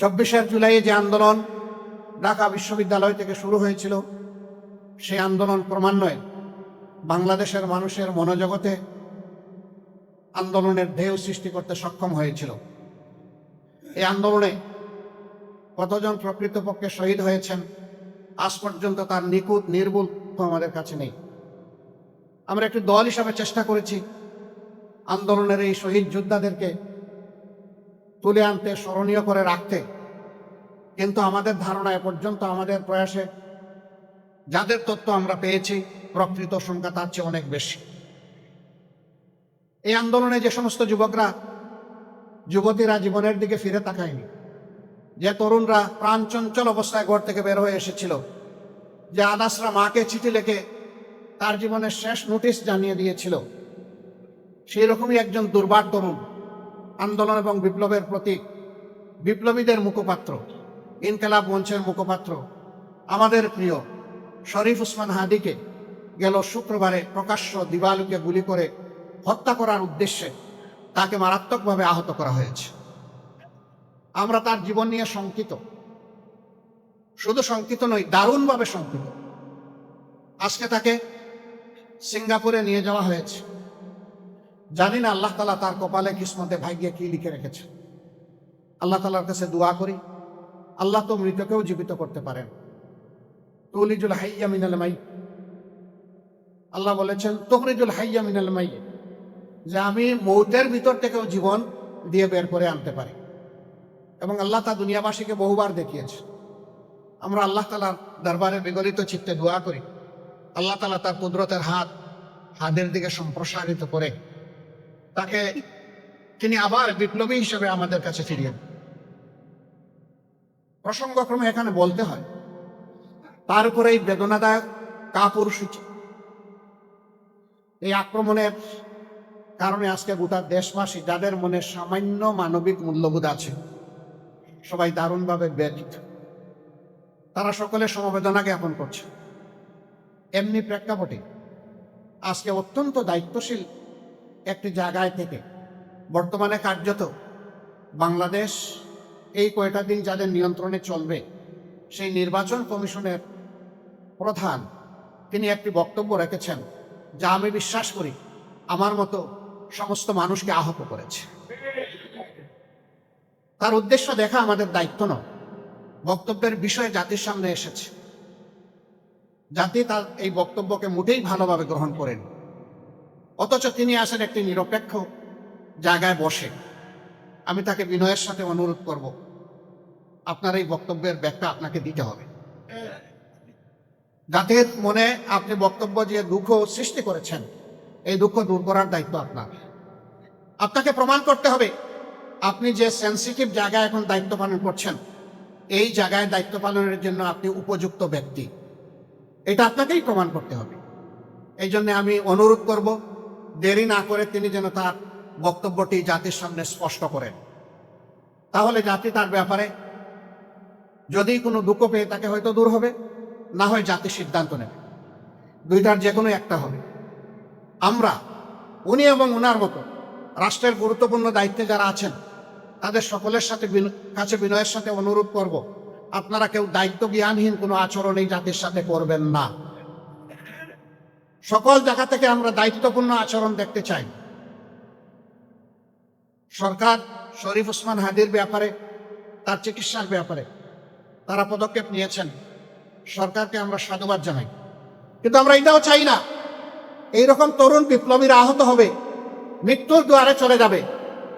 চব্বিশের জুলাই যে আন্দোলন ঢাকা বিশ্ববিদ্যালয় থেকে শুরু হয়েছিল, সেই আন্দোলন ক্রমান্বয়ে বাংলাদেশের মানুষের মনোজগতে আন্দোলনের ঢেউ সৃষ্টি করতে সক্ষম হয়েছিল। এই আন্দোলনে কতজন প্রকৃতপক্ষে শহীদ হয়েছেন, আজ পর্যন্ত তার নিখুঁত নির্ভুল আমাদের কাছে নেই। আমরা একটি দল হিসাবে চেষ্টা করেছি আন্দোলনের এই শহীদ যোদ্ধাদেরকে তুলে আনতে, স্মরণীয় করে রাখতে। কিন্তু আমাদের ধারণা এ পর্যন্ত আমাদের প্রয়াসে যাদের তথ্য আমরা পেয়েছি, প্রকৃত সংখ্যা তার চেয়ে অনেক বেশি। এই আন্দোলনে যে সমস্ত যুবকরা, যুবতীরা জীবনের দিকে ফিরে তাকায়নি, যে তরুণরা প্রাণচঞ্চল অবস্থায় ঘর থেকে বের হয়ে এসেছিল, যে আদাসরা মাকে চিঠি লেখে তার জীবনের শেষ নোটিশ জানিয়ে দিয়েছিল, সেই রকমই একজন দুর্বার তরুণ। আন্দোলন এবং বিপ্লবের প্রতীক। বিপ্লবীদের মুখপাত্র, ইনকেলাব মঞ্চের মুখপাত্র। আমাদের প্রিয় শরীফ উসমান হাদিকে গেল শুক্রবারে প্রকাশ্য দিবালুকে গুলি করে হত্যা করার উদ্দেশ্যে তাকে মারাত্মকভাবে আহত করা হয়েছে। আমরা তার জীবন নিয়ে শঙ্কিত। শুধু শঙ্কিত নই, দারুণভাবে শঙ্কিত। আজকে তাকে সিঙ্গাপুরে নিয়ে যাওয়া হয়েছে। জানি না আল্লাহ তালা তার কপালে কিসমতে ভাগ্যে কি লিখে রেখেছে। আল্লাহ তালার কাছে দোয়া করি, আল্লাহ তো মৃতকেও জীবিত করতে পারেন। তুলিজুল হাইয়া মিনাল মাই আল্লাহ বলেছেন, তখরিজুল হাইয়া মিনাল মাই যে আমি মৌতের ভিতর থেকেও জীবন দিয়ে বের করে আনতে পারি। এবং আল্লাহ তা দুনিয়াবাসীকে বহুবার দেখিয়েছে। আমরা আল্লাহ তালার দরবারে বিগলিত চিত্তে দোয়া করি। আল্লাহ তালা তার কুদরতের হাত হাতের দিকে সম্প্রসারিত করে তাকে তিনি আবার বিপ্লবী হিসেবে আমাদের কাছে ফিরিয়ে। প্রসঙ্গক্রমে এখানে বলতে হয়, তার উপরে এই বেদনাদায়ক কাপুরুষিত এই আক্রমণের কারণে আজকে গোটা দেশবাসী, যাদের মনে সামান্য মানবিক মূল্যবোধ আছে, সবাই দারুণভাবে ব্যথিত। তারা সকলে সমবেদনা জ্ঞাপন করছে। এমনি প্রেক্ষাপটে আজকে অত্যন্ত দায়িত্বশীল একটি জায়গায় থেকে। বর্তমানে কার্যত বাংলাদেশ এই কয়টা দিন যাদের নিয়ন্ত্রণে চলবে, সেই নির্বাচন কমিশনের প্রধান তিনি একটি বক্তব্য রেখেছেন, যা আমি বিশ্বাস করি আমার মতো সমস্ত মানুষকে আহত করেছে। তার উদ্দেশ্য দেখা আমাদের দায়িত্ব নয়, বক্তব্যের বিষয়ে জাতির সামনে এসেছে। জাতি তার এই বক্তব্যকে মোটেই ভালোভাবে গ্রহণ করেন। অথচ তিনি আসেন একটি নিরপেক্ষ জায়গায় বসে। আমি তাকে বিনয়ের সাথে অনুরোধ করব। আপনার এই বক্তব্যের ব্যাখ্যা আপনাকে দিতে হবে। জাতির মনে আপনি বক্তব্য যে দুঃখ সৃষ্টি করেছেন, এই দুঃখ দূর করার দায়িত্ব আপনার। আপনাকে প্রমাণ করতে হবে, আপনি যে সেন্সিটিভ জায়গায় এখন দায়িত্ব পালন করছেন, এই জায়গায় দায়িত্ব পালনের জন্য আপনি উপযুক্ত ব্যক্তি। এটা আপনাকেই প্রমাণ করতে হবে। এই জন্য আমি অনুরোধ করব দেরি না করে তিনি যেন তার বক্তব্যটি জাতির সামনে স্পষ্ট করেন। তাহলে জাতি তার ব্যাপারে যদি কোনো দুঃখ পেয়ে তাকে হয়তো দূর হবে, না হয় জাতি সিদ্ধান্ত নেবে। দুইটার যে কোনো একটা হবে। আমরা, উনি এবং উনার মতো রাষ্ট্রের গুরুত্বপূর্ণ দায়িত্বে যারা আছেন, তাদের সকলের সাথে কাছে বিনয়ের সাথে অনুরোধ করব, আপনারা কেউ দায়িত্ব জ্ঞানহীন কোনো আচরণ এই জাতির সাথে করবেন না। সকল জায়গা থেকে আমরা দায়িত্বপূর্ণ আচরণ দেখতে চাই। সরকার শরীফ ওসমান হাদির ব্যাপারে, তার চিকিৎসার ব্যাপারে, তারা পদক্ষেপ নিয়েছেন। সরকারকে আমরা সাধুবাদ জানাই। কিন্তু আমরা এটাও চাই না, এইরকম তরুণ বিপ্লবীরা আহত হবে, মৃত্যুর দুয়ারে চলে যাবে,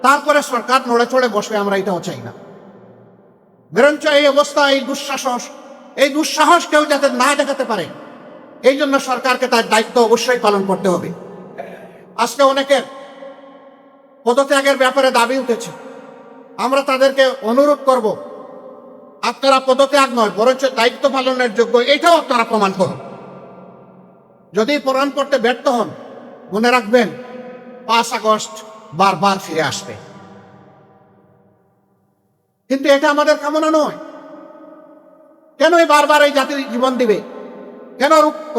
তারপরে সরকার নড়ে চড়ে বসবে, আমরা এটাও চাই না। বরঞ্চ এই অবস্থা, এই দুঃসাহস এই দুঃসাহস কেউ যাতে না দেখাতে পারে এই জন্য সরকারকে তার দায়িত্ব অবশ্যই পালন করতে হবে। আজকে অনেকের পদত্যাগের ব্যাপারে দাবি উঠেছে। আমরা তাদেরকে অনুরোধ করব, আপনারা পদত্যাগ নয়, বরঞ্চ দায়িত্ব পালনের যোগ্য, এটাও আপনারা প্রমাণ করুন। যদি প্রমাণ করতে ব্যর্থ হন, মনে রাখবেন, পাঁচ আগস্ট বারবার ফিরে আসবে। কিন্তু এটা আমাদের কামনা নয়। কেন এই বারবার এই জাতির জীবন দিবে? কেন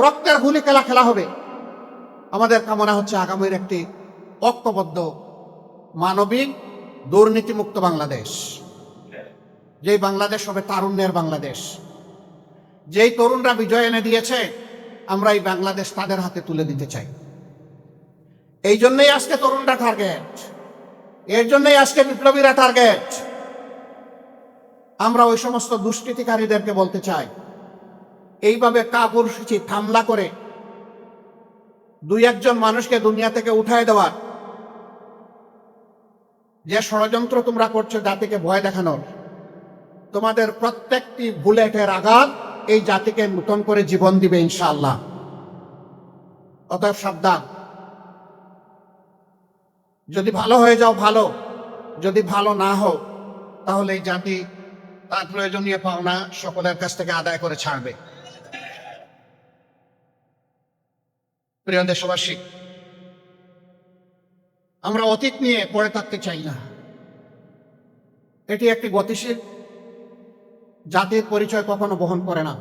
রক্তের গুলি খেলা খেলা হবে? আমাদের কামনা হচ্ছে আগামীর একটি ঐক্যবদ্ধ, মানবিক, দুর্নীতিমুক্ত বাংলাদেশ। যেই বাংলাদেশ হবে তারুণ্যের বাংলাদেশ। যেই তরুণরা বিজয় এনে দিয়েছে, আমরা এই বাংলাদেশ তাদের হাতে তুলে দিতে চাই। এই জন্যই আজকে তরুণরা টার্গেট এর জন্যই আজকে বিপ্লবীরা টার্গেট আমরা ওই সমস্ত দুষ্কৃতিকারীদেরকে বলতে চাই এইভাবে কাপুর কাপুরসূচি হামলা করে। দুই একজন মানুষকে দুনিয়া থেকে উঠায় দেওয়ার। যে ষড়যন্ত্র তোমরা করছ জাতিকে ভয় দেখানোর। তোমাদের প্রত্যেকটি বুলেটের আঘাত এই জাতিকে নতুন করে জীবন দিবে, ইনশাআল্লাহ। অতএব সাবধান। যদি ভালো হয়ে যাও, ভালো। যদি ভালো না হও, তাহলে এই জাতি তার প্রয়োজনীয় পাওনা সকলের কাছ থেকে আদায় করে ছাড়বে। প্রিয় দেশবাসী, আমরা অতীত নিয়ে পড়ে থাকতে চাই না। এটি একটি গতিশীল জাতির পরিচয় কখনো বহন করে না।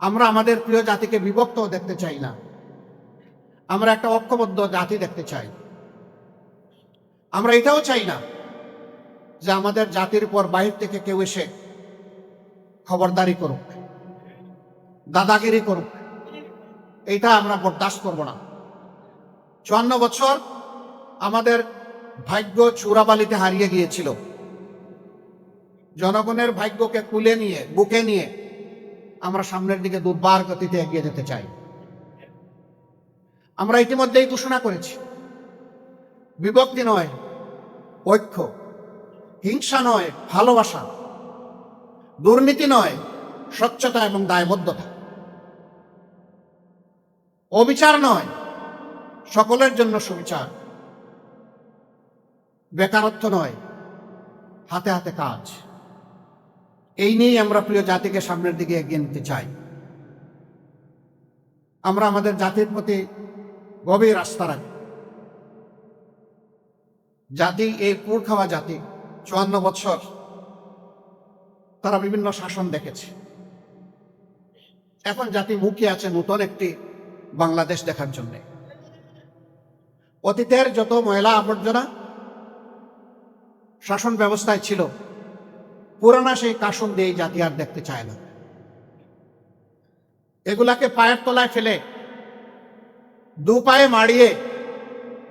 আমরা আমাদের প্রিয় জাতিকে বিভক্ত দেখতে চাই না। আমরা একটা ঐক্যবদ্ধ জাতি দেখতে চাই। আমরা এটাও চাই না যে আমাদের জাতির উপর বাহির থেকে কেউ এসে খবরদারি করুক, দাদাগিরি করুক এটা আমরা বরদাস্ত করব না। চুয়ান্ন বছর আমাদের ভাগ্য চূড়াবালিতে হারিয়ে গিয়েছিল। জনগণের ভাগ্যকে কুলে নিয়ে, বুকে নিয়ে আমরা সামনের দিকে দুর্বার গতিতে এগিয়ে যেতে চাই। আমরা ইতিমধ্যেই ঘোষণা করেছি, বিভক্তি নয়, ঐক্য, হিংসা নয়, ভালোবাসা, দুর্নীতি নয়, স্বচ্ছতা এবং দায়বদ্ধতা। অবিচার নয়, সকলের জন্য সুবিচার। বেকারত্ব নয়, হাতে হাতে কাজ। এই নিয়েই আমরা প্রিয় জাতিকে সামনের দিকে এগিয়ে নিতে চাই। আমরা আমাদের জাতির প্রতি গভীর আস্থা রাখি। জাতি এই পুর খাওয়া জাতি, চুয়ান্ন বছর তারা বিভিন্ন শাসন দেখেছে। এখন জাতি মুখে আছে নতুন একটি বাংলাদেশ দেখার জন্য। অতীতের যত ময়লা আবর্জনা শাসন ব্যবস্থায় ছিল, পুরানা সেই কাসন দিয়ে জাতি আর দেখতে চায় না। এগুলাকে পায়ের তলায় ফেলে দু পায়ে মাড়িয়ে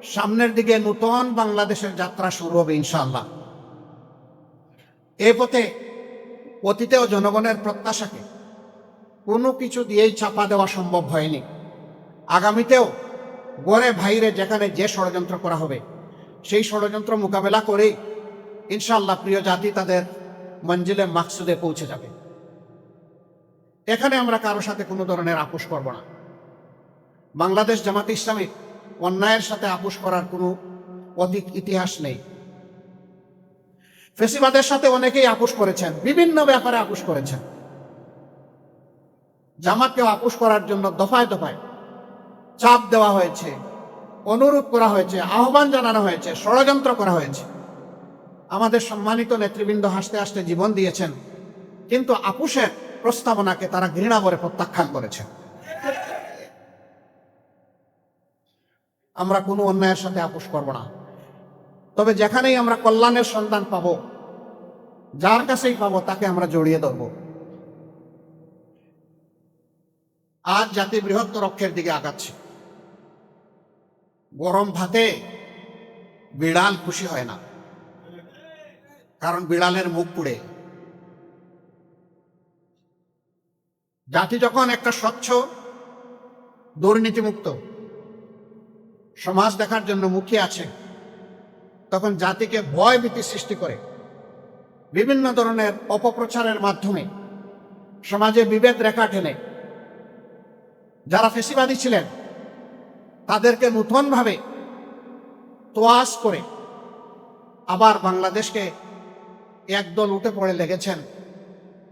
সামনের দিকে নূতন বাংলাদেশের যাত্রা শুরু হবে ইনশাল্লাহ এ পথে অতীতেও জনগণের প্রত্যাশাকে কোনো কিছু দিয়েই চাপা দেওয়া সম্ভব হয়নি। আগামীতেও গড়ে ভাইরে যেখানে যে ষড়যন্ত্র করা হবে, সেই ষড়যন্ত্র মোকাবেলা করেই ইনশাআল্লাহ প্রিয় জাতি তাদের মঞ্জিলে মাকসুদে পৌঁছে যাবে। এখানে আমরা কারও সাথে কোনো ধরনের আপোষ করব না। বাংলাদেশ জামাত ইসলামী অন্যায়ের সাথে আপোষ করার কোনো অধিক ইতিহাস নেই। ফেসিবাদের সাথে অনেকেই আপোষ করেছেন, বিভিন্ন ব্যাপারে আপোষ করেছেন। জামাতকেও আপোষ করার জন্য দফায় দফায় চাপ দেওয়া হয়েছে, অনুরোধ করা হয়েছে, আহ্বান জানানো হয়েছে, ষড়যন্ত্র করা হয়েছে। আমাদের সম্মানিত নেতৃবৃন্দ হাসতে হাসতে জীবন দিয়েছেন, কিন্তু আপুষের প্রস্তাবনাকে তারা ঘৃণা করে প্রত্যাখ্যান করেছে। আমরা কোনো অন্যায়ের সাথে আপোষ করব না। তবে যেখানেই আমরা কল্যাণের সন্তান পাব, যার কাছেই পাবো, তাকে আমরা জড়িয়ে ধরব। আজ জাতি বৃহত্তর অক্ষের দিকে আগাচ্ছে। গরম ভাতে বিড়াল খুশি হয় না। কারণ বিড়ালের মুখ পুড়ে। জাতি যখন একটা স্বচ্ছ, দুর্নীতিমুক্ত সমাজ দেখার জন্য মুখিয়ে আছে, তখন জাতিকে ভয় ভীতি সৃষ্টি করে। বিভিন্ন ধরনের অপপ্রচারের মাধ্যমে সমাজে বিভেদ রেখা টেনে। যারা ফেসিবাদী ছিলেন তাদেরকে নূতনভাবে তোয়াজ করে আবার বাংলাদেশকে একদল উঠে পড়ে লেগেছেন।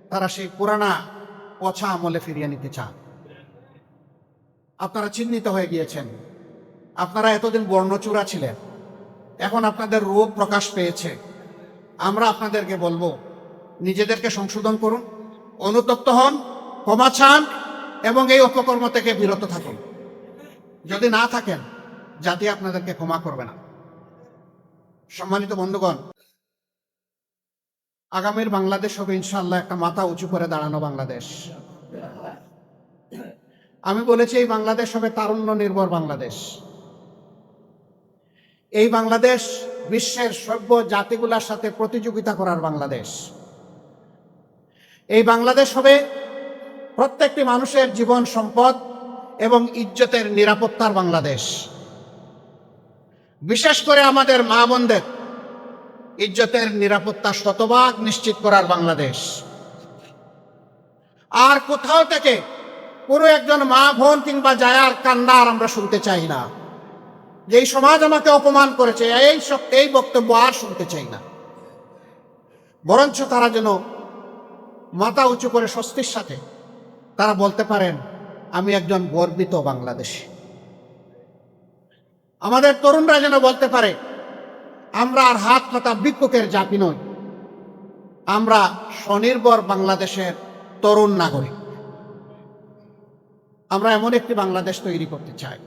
তারা সেই পুরানা পছা আমলে ফিরিয়ে নিতে চান। আপনারা চিহ্নিত হয়ে গিয়েছেন। আপনারা এতদিন বর্ণচূড়া ছিলেন। এখন আপনাদের রূপ প্রকাশ পেয়েছে। আমরা আপনাদেরকে বলব, নিজেদেরকে সংশোধন করুন, অনুতপ্ত হন, ক্ষমা চান এবং এই অপকর্ম থেকে বিরত থাকুন। যদি না থাকেন, জাতি আপনাদেরকে ক্ষমা করবে না। সম্মানিত বন্ধুগণ, আগামীর বাংলাদেশ হবে ইনশাল্লাহ একটা মাথা উঁচু করে দাঁড়ানো বাংলাদেশ। আমি বলেছি, এই বাংলাদেশ হবে তারুণ্য নির্ভর বাংলাদেশ। এই বাংলাদেশ বিশ্বের সভ্য জাতিগুলোর সাথে প্রতিযোগিতা করার বাংলাদেশ। এই বাংলাদেশ হবে প্রত্যেকটি মানুষের জীবন সম্পদ এবং ইজ্জতের নিরাপত্তার বাংলাদেশ। বিশেষ করে আমাদের মা বোনদের ইজ্জতের নিরাপত্তা শতভাগ নিশ্চিত করার বাংলাদেশ। আর কোথাও থেকে কোনো একজন মা বোন কিংবা জায়ার কান্না আর আমরা শুনতে চাই না। যে এই সমাজ আমাকে অপমান করেছে, এই সব, এই বক্তব্য আর শুনতে চাই না। বরঞ্চ তারা যেন মাথা উঁচু করে স্বস্তির সাথে তারা বলতে পারেন আমি একজন গর্বিত বাংলাদেশী। আমাদের তরুণরা যেন বলতে পারে, আমরা আর হাত পাতা ভিক্ষুকের জাতি নই, আমরা স্বনির্ভর বাংলাদেশের তরুণ নাগরিক। আমরা এমন একটি বাংলাদেশ তৈরি করতে চাই।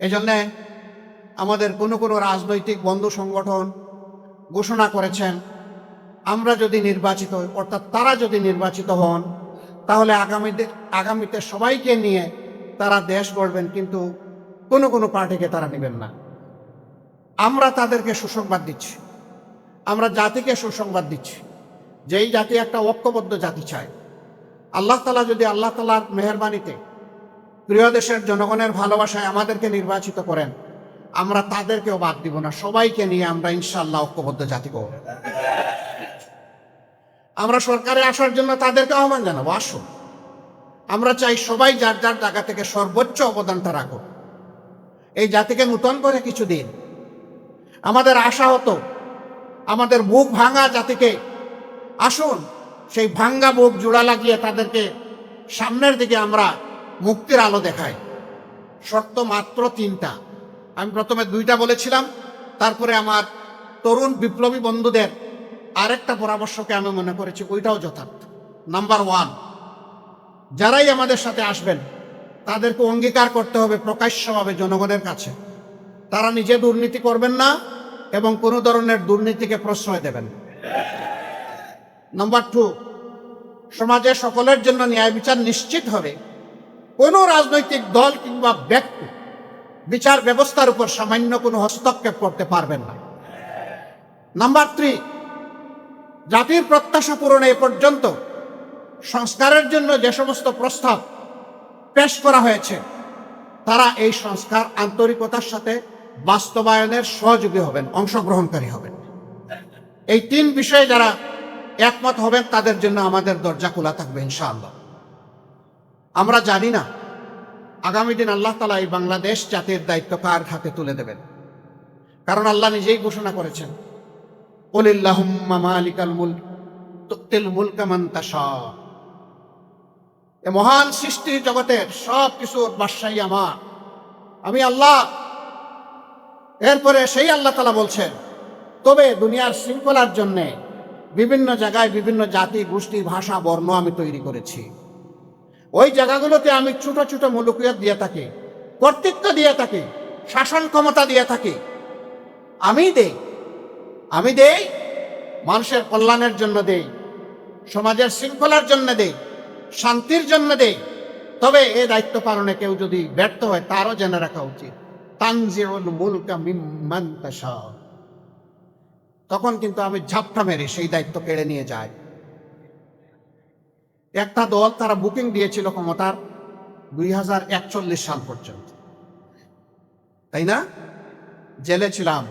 এজন্য আমাদের কোনো কোনো রাজনৈতিক বন্ধু সংগঠন ঘোষণা করেছেন, আমরা যদি নির্বাচিত, অর্থাৎ তারা যদি নির্বাচিত হন তাহলে আগামীতে আগামীতে সবাইকে নিয়ে তারা দেশ গড়বেন, কিন্তু কোনো কোনো পার্টিকে তারা নেবেন না। আমরা তাদেরকে সুসংবাদ দিচ্ছি। আমরা জাতিকে সুসংবাদ দিচ্ছি। যেই জাতি একটা ঐক্যবদ্ধ জাতি চায়। আল্লাহ তালা যদি আল্লাহ তালার মেহরবানিতে প্রিয় দেশের জনগণের ভালোবাসায় আমাদেরকে নির্বাচিত করেন, আমরা তাদেরকেও বাদ দিব না। সবাইকে নিয়ে আমরা ইনশাল্লাহ ঐক্যবদ্ধ জাতি করব আমরা সরকারে আসার জন্য তাদেরকে আহ্বান জানাব, আসুন। আমরা চাই সবাই যার যার জায়গা থেকে সর্বোচ্চ অবদানটা রাখুন এই জাতিকে নূতন করে কিছু দিন আমাদের আশা হতো, আমাদের বুক ভাঙা জাতিকে, আসুন, সেই ভাঙ্গা বুক জোড়া লাগিয়ে তাদেরকে সামনের দিকে আমরা মুক্তির আলো দেখাই। শর্ত মাত্র তিনটা। আমি প্রথমে দুইটা বলেছিলাম, তারপরে আমার তরুণ বিপ্লবী বন্ধুদের আরেকটা পরামর্শকে আমি মনে করেছি, ওইটাও যথার্থ। নাম্বার ওয়ান যারাই আমাদের সাথে আসবেন, তাদেরকে অঙ্গীকার করতে হবে প্রকাশ্যভাবে জনগণের কাছে। তারা নিজে দুর্নীতি করবেন না এবং কোনো ধরনের দুর্নীতিকে প্রশ্রয় দেবেন নাম্বার টু সমাজে সকলের জন্য ন্যায় বিচার নিশ্চিত হবে। কোনো রাজনৈতিক দল কিংবা ব্যক্তি বিচার ব্যবস্থার উপর সামান্য কোনো হস্তক্ষেপ করতে পারবেন না। নাম্বার থ্রি জাতির প্রত্যাশা পূরণে এ পর্যন্ত সংস্কারের জন্য যে সমস্ত প্রস্তাব পেশ করা হয়েছে, তারা এই সংস্কার আন্তরিকতার সাথে বাস্তবায়নের সহযোগী হবেন, অংশগ্রহণকারী হবেন। এই তিন বিষয়ে যারা একমত হবেন, তাদের জন্য আমাদের দরজা খোলা থাকবে, ইনশাআল্লাহ। আমরা জানি না, আগামী দিন আল্লাহ তালা এই বাংলাদেশ জাতির দায়িত্ব কার হাতে তুলে দেবেন? কারণ আল্লাহ নিজেই ঘোষণা করেছেন এ মহান সৃষ্টি জগতের সব কিছুর বাদশাহী আমার। আমি আল্লাহ। এরপরে সেই আল্লাহ তালা বলছেন, তবে দুনিয়ার শৃঙ্খলার জন্যে বিভিন্ন জায়গায় বিভিন্ন জাতি, গোষ্ঠী, ভাষা, বর্ণ আমি তৈরি করেছি। ওই জায়গাগুলোতে আমি ছোট ছোট মুলুকিয়ত দিয়ে থাকি, কর্তৃত্ব দিয়ে থাকি, শাসন ক্ষমতা দিয়ে থাকি। আমি দেই আমি দেই, মানুষের কল্যাণের জন্য দেই, সমাজের শৃঙ্খলার জন্য দেই, শান্তির জন্য দেই। তবে এ দায়িত্ব পালনে কেউ যদি ব্যর্থ হয়, তারও জেনে রাখা উচিত। তখন কিন্তু আমি ঝাপটা মেরে সেই দায়িত্ব কেড়ে নিয়ে যাই। একটা দল তারা বুকিং দিয়েছিল ক্ষমতার দুই হাজার একচল্লিশ সাল পর্যন্ত। তাই না? জেলে ছিলাম।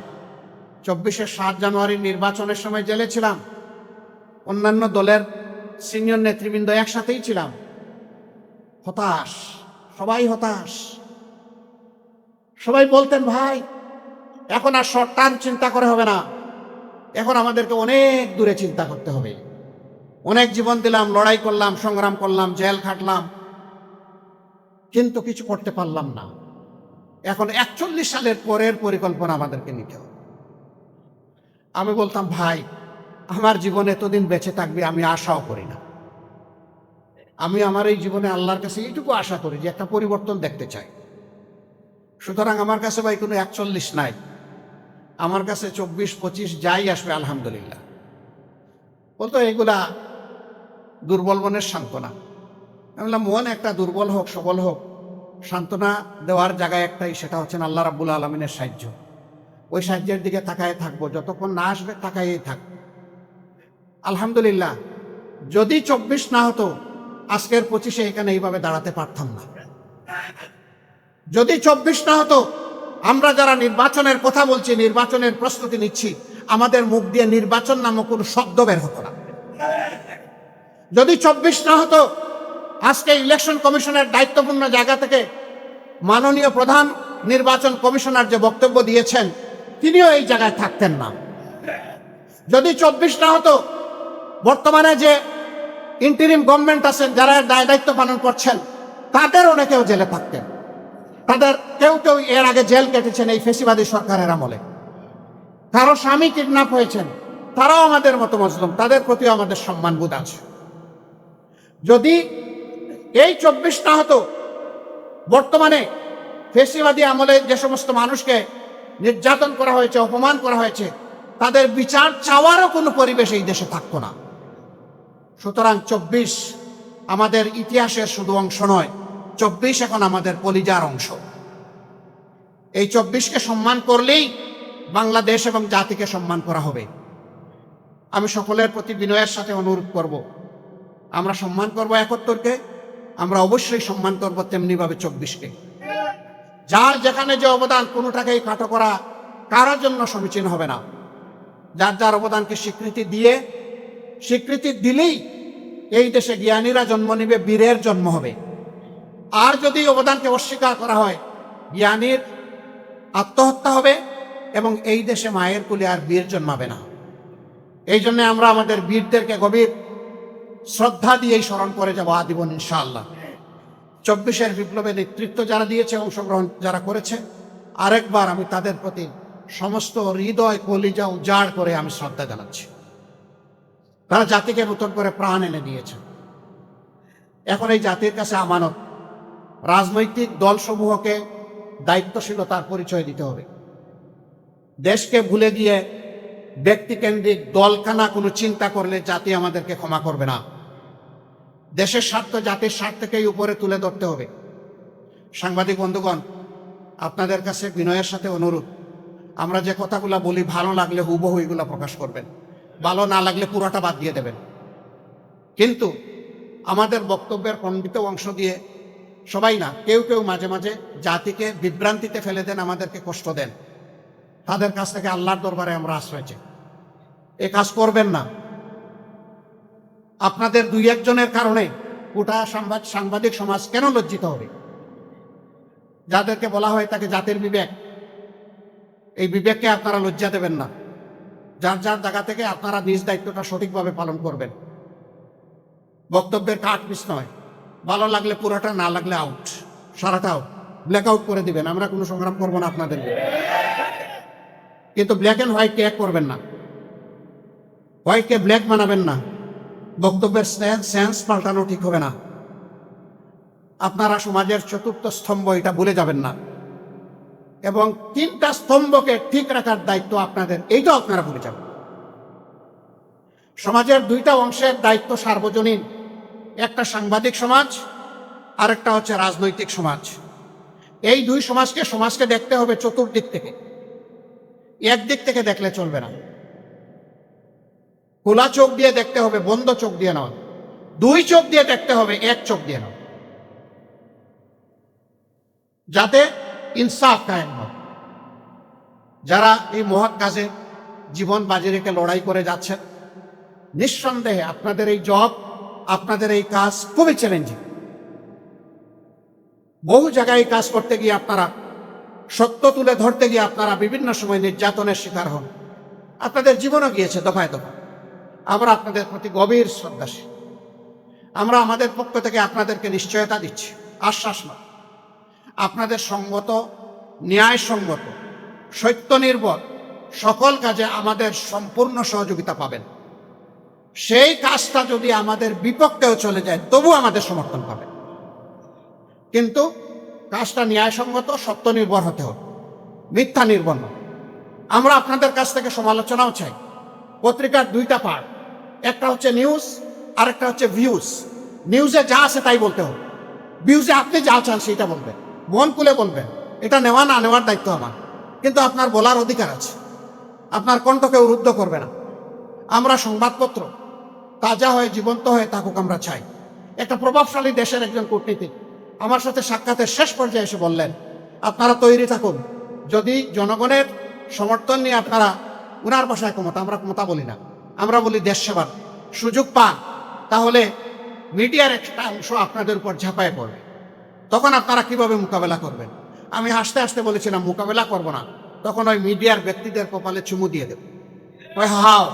চব্বিশে সাত জানুয়ারির নির্বাচনের সময় জেলে ছিলাম। অন্যান্য দলের সিনিয়র নেতৃবৃন্দ একসাথেই ছিলাম। হতাশ, সবাই হতাশ। সবাই বলতেন, ভাই, এখন আর শর্ট টার্ম চিন্তা করে হবে না। এখন আমাদেরকে অনেক দূরে চিন্তা করতে হবে। অনেক জীবন দিলাম, লড়াই করলাম, সংগ্রাম করলাম, জেল খাটলাম। কিন্তু কিছু করতে পারলাম না। এখন একচল্লিশ সালের পরের পরিকল্পনা আমাদেরকে নিতে হবে। আমি বলতাম, ভাই, আমার জীবনে এতদিন বেঁচে থাকবে, আমি আশাও করি না। আমি আমার এই জীবনে আল্লাহর কাছে এইটুকু আশা করি যে একটা পরিবর্তন দেখতে চাই। সুতরাং আমার কাছে ভাই কোনো একচল্লিশ নাই। আমার কাছে চব্বিশ, পঁচিশ যাই আসবে, আলহামদুলিল্লাহ। বলতো, এগুলা দুর্বল মনের সান্ত্বনা। আমি বললাম, মন একটা দুর্বল হোক, সবল হোক, সান্ত্বনা দেওয়ার জায়গায় একটাই, সেটা হচ্ছেন আল্লাহ রাব্বুল আলমিনের সাহায্য। ওই সাহায্যের দিকে তাকায় থাকব, যতক্ষণ না আসবে তাকাইয়েই থাক। আলহামদুলিল্লাহ, যদি চব্বিশ না হতো, আজকের পঁচিশে এখানে এইভাবে দাঁড়াতে পারতাম না। যদি চব্বিশ না হতো, আমরা যারা নির্বাচনের কথা বলছি, নির্বাচনের প্রস্তুতি নিচ্ছি, আমাদের মুখ দিয়ে নির্বাচন নামক কোনো শব্দ বের হতো না। যদি চব্বিশ না হতো, আজকে ইলেকশন কমিশনের দায়িত্বপূর্ণ জায়গা থেকে মাননীয় প্রধান নির্বাচন কমিশনার যে বক্তব্য দিয়েছেন তিনিও এই জায়গায় থাকতেন না। যদি চব্বিশ না হতো, বর্তমানে যে ইন্টারিম গভর্নমেন্ট আছেন, যারা দায় দায়িত্ব পালন করছেন, তাদের অনেকেও জেলে থাকতেন। তাদের কেউ কেউ এর আগে জেল কেটেছেন এই ফেসিবাদী সরকারের আমলে। কারও স্বামী কিডন্যাপ হয়েছেন, তারাও আমাদের মতো মজলুম, তাদের প্রতিও আমাদের সম্মানবোধ আছে। যদি এই চব্বিশ না হতো, বর্তমানে ফেসিবাদী আমলে যে সমস্ত মানুষকে নির্যাতন করা হয়েছে, অপমান করা হয়েছে, তাদের বিচার চাওয়ারও কোনো পরিবেশ এই দেশে থাকতো না। সুতরাং চব্বিশ আমাদের ইতিহাসের শুধু অংশ নয়, চব্বিশ এখন আমাদের পলিজার অংশ। এই চব্বিশকে সম্মান করলেই বাংলাদেশ এবং জাতিকে সম্মান করা হবে। আমি সকলের প্রতি বিনয়ের সাথে অনুরোধ করব, আমরা সম্মান করব একাত্তরকে, আমরা অবশ্যই সম্মান করব তেমনিভাবে চব্বিশকে। যার যেখানে যে অবদান, কোনোটাকেই কাটো করা কারোর জন্য সমীচীন হবে না। যার যার অবদানকে স্বীকৃতি দিয়ে, স্বীকৃতি দিলেই এই দেশে জ্ঞানীরা জন্ম নিবে, বীরের জন্ম হবে। আর যদি অবদানকে অস্বীকার করা হয়, জ্ঞানীর আত্মহত্যা হবে এবং এই দেশে মায়ের কুলে আর বীর জন্মাবে না। এই জন্য আমরা আমাদের বীরদেরকে গভীর শ্রদ্ধা দিয়েই স্মরণ করে যাব আদিবন ইনশাআল্লাহ। চব্বিশের বিপ্লবে নেতৃত্ব যারা দিয়েছে, অংশগ্রহণ যারা করেছে, আরেকবার আমি তাদের প্রতি সমস্ত হৃদয়, কলিজা উজাড় করে আমি শ্রদ্ধা জানাচ্ছি। তারা জাতিকে নতুন করে প্রাণ এনে দিয়েছে। এখন এই জাতির কাছে আমানত। রাজনৈতিক দলসমূহকে দায়িত্বশীলতার পরিচয় দিতে হবে। দেশকে ভুলে গিয়ে ব্যক্তিকেন্দ্রিক দলখানা কোনো চিন্তা করলে জাতি আমাদেরকে ক্ষমা করবে না। দেশের স্বার্থ, জাতির স্বার্থকেই উপরে তুলে ধরতে হবে। সাংবাদিক বন্ধুগণ, আপনাদের কাছে বিনয়ের সাথে অনুরোধ। আমরা যে কথাগুলো বলি, ভালো লাগলে হুবহু এগুলো প্রকাশ করবেন। ভালো না লাগলে পুরোটা বাদ দিয়ে দেবেন। কিন্তু আমাদের বক্তব্যের খণ্ডিত অংশ দিয়ে সবাই না, কেউ কেউ মাঝে মাঝে জাতিকে বিভ্রান্তিতে ফেলে দেন, আমাদেরকে কষ্ট দেন। তাদের কাছ থেকে আল্লাহর দরবারে আমরা আশ্রয় চাই। এ কাজ করবেন না। আপনাদের দুই একজনের কারণে গোটা সাংবাদ সাংবাদিক সমাজ কেন লজ্জিত হবে? যাদেরকে বলা হয় তাকে জাতির বিবেক। এই বিবেককে আপনারা লজ্জা দেবেন না। যার যার জায়গা থেকে আপনারা নিজ দায়িত্বটা সঠিকভাবে পালন করবেন। বক্তব্যের কাট মিস নয়। ভালো লাগলে পুরোটা, না লাগলে আউট সারাটা আউট ব্ল্যাক আউট করে দিবেন। আমরা কোনো সংগ্রাম করব না আপনাদের কিন্তু ব্ল্যাক অ্যান্ড হোয়াইটকে এক করবেন না। হোয়াইটকে ব্ল্যাক বানাবেন না। বক্তব্যের সেন্স পাল্টানো ঠিক হবে না। আপনারা সমাজের চতুর্থ স্তম্ভ, এটা ভুলে যাবেন না। এবং তিনটা স্তম্ভকে ঠিক রাখার দায়িত্ব আপনাদের, এইটাও আপনারা ভুলে যাবেন। সমাজের দুইটা অংশের দায়িত্ব সার্বজনীন। একটা সাংবাদিক সমাজ আর একটা হচ্ছে রাজনৈতিক সমাজ। এই দুই সমাজকে সমাজকে দেখতে হবে চতুর্দিক থেকে। একদিক থেকে দেখলে চলবে না। খোলা চোখ দিয়ে দেখতে হবে, বন্ধ চোখ দিয়ে নয় দুই চোখ দিয়ে দেখতে হবে, এক চোখ দিয়ে নয় যাতে ইনসাফ কায়েম হয়। যারা এই মহৎ কাজে জীবন বাজি রেখে লড়াই করে যাচ্ছেন, নিঃসন্দেহে আপনাদের এই জব, আপনাদের এই কাজ খুবই চ্যালেঞ্জিং বহু জায়গায় এই কাজ করতে গিয়ে আপনারা সত্য তুলে ধরতে গিয়ে আপনারা বিভিন্ন সময় নির্যাতনের শিকার হন। আপনাদের জীবনও গিয়েছে দফায় দফায়। আমরা আপনাদের প্রতি গভীর শ্রদ্ধাশীল আমরা আমাদের পক্ষ থেকে আপনাদেরকে নিশ্চয়তা দিচ্ছি। আশ্বাস নয় আপনাদের সঙ্গত, ন্যায়সঙ্গত সত্য নির্ভর সকল কাজে আমাদের সম্পূর্ণ সহযোগিতা পাবেন। সেই কাজটা যদি আমাদের বিপক্ষেও চলে যায় তবু আমাদের সমর্থন পাবেন। কিন্তু কাজটা ন্যায়সঙ্গত সত্য নির্ভর হতে হবে। মিথ্যা নির্ভর আমরা আপনাদের কাছ থেকে সমালোচনাও চাই। পত্রিকার দুইটা পার্ট একটা হচ্ছে নিউজ আর একটা হচ্ছে ভিউজ নিউজে যা আছে তাই বলতে হবে। ভিউজে আপনি যা চান সেইটা বলবেন। মন খুলে বলবেন, এটা নেওয়া না নেওয়ার দায়িত্ব আমার। কিন্তু আপনার বলার অধিকার আছে। আপনার কণ্ঠকে রুদ্ধ করবে না। আমরা সংবাদপত্র, তাজা হয়ে, জীবন্ত হয়ে থাকুক আমরা চাই। একটা প্রভাবশালী দেশের একজন কূটনীতিক আমার সাথে সাক্ষাতের শেষ পর্যায়ে এসে বললেন, আপনারা তৈরি থাকুন। যদি জনগণের সমর্থন নিয়ে আপনারা উনার ভাষায় ক্ষমতা, আমরা ক্ষমতা বলি না। আমরা বলি দেশ সেবার সুযোগ পান, তাহলে মিডিয়ার একটা অংশ আপনাদের উপর ঝাঁপায় পড়বে। তখন আপনারা কীভাবে মোকাবেলা করবেন? আমি হাসতে হাসতে বলেছিলাম, মোকাবেলা করব না। তখন ওই মিডিয়ার ব্যক্তিদের কপালে চুমু দিয়ে দেব। ওই হাও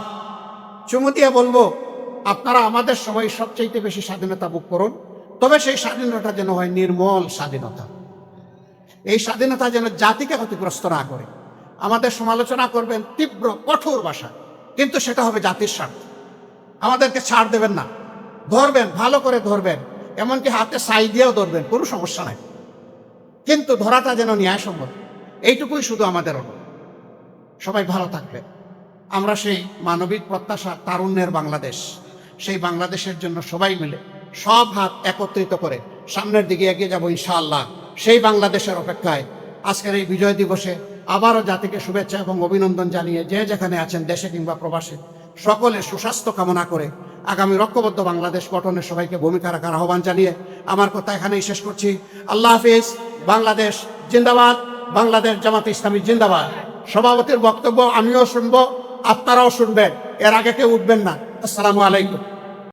চুমু দিয়ে বলব, আপনারা আমাদের সবাই সবচাইতে বেশি স্বাধীনতা ভোগ করুন, তবে সেই স্বাধীনতা যেন হয় নির্মল স্বাধীনতা। এই স্বাধীনতা যেন জাতিকে ক্ষতিগ্রস্ত না করে। আমাদের সমালোচনা করবেন তীব্র, কঠোর ভাষা কিন্তু সেটা হবে জাতির স্বার্থ। আমাদেরকে ছাড় দেবেন না। ধরবেন, ভালো করে ধরবেন। এমনকি হাতে সাই দিয়েও ধরবেন, কোনো সমস্যা নাই। কিন্তু ধরাটা যেন ন্যায়সঙ্গত, এইটুকুই শুধু আমাদের অনুরোধ। সবাই ভালো থাকবে আমরা সেই মানবিক প্রত্যাশা, তারুণ্যের বাংলাদেশ, সেই বাংলাদেশের জন্য সবাই মিলে সব হাত একত্রিত করে সামনের দিকে এগিয়ে যাব ইনশাআল্লাহ। সেই বাংলাদেশের অপেক্ষায় আজকের এই বিজয় দিবসে আবারও জাতিকে শুভেচ্ছা এবং অভিনন্দন জানিয়ে যে যেখানে আছেন দেশে কিংবা প্রবাসে, সকলে সুস্বাস্থ্য কামনা করে আগামী রক্ষবদ্ধ বাংলাদেশ গঠনে সবাইকে ভূমিকা রাখার আহ্বান জানিয়ে আমার কথা এখানেই শেষ করছি। আল্লাহ হাফিজ। বাংলাদেশ জিন্দাবাদ। বাংলাদেশ জামাত ইসলামী জিন্দাবাদ। সভাপতির বক্তব্য আমিও শুনব, আপনারাও শুনবেন। এর আগে কেউ উঠবেন না। আসসালামু আলাইকুম।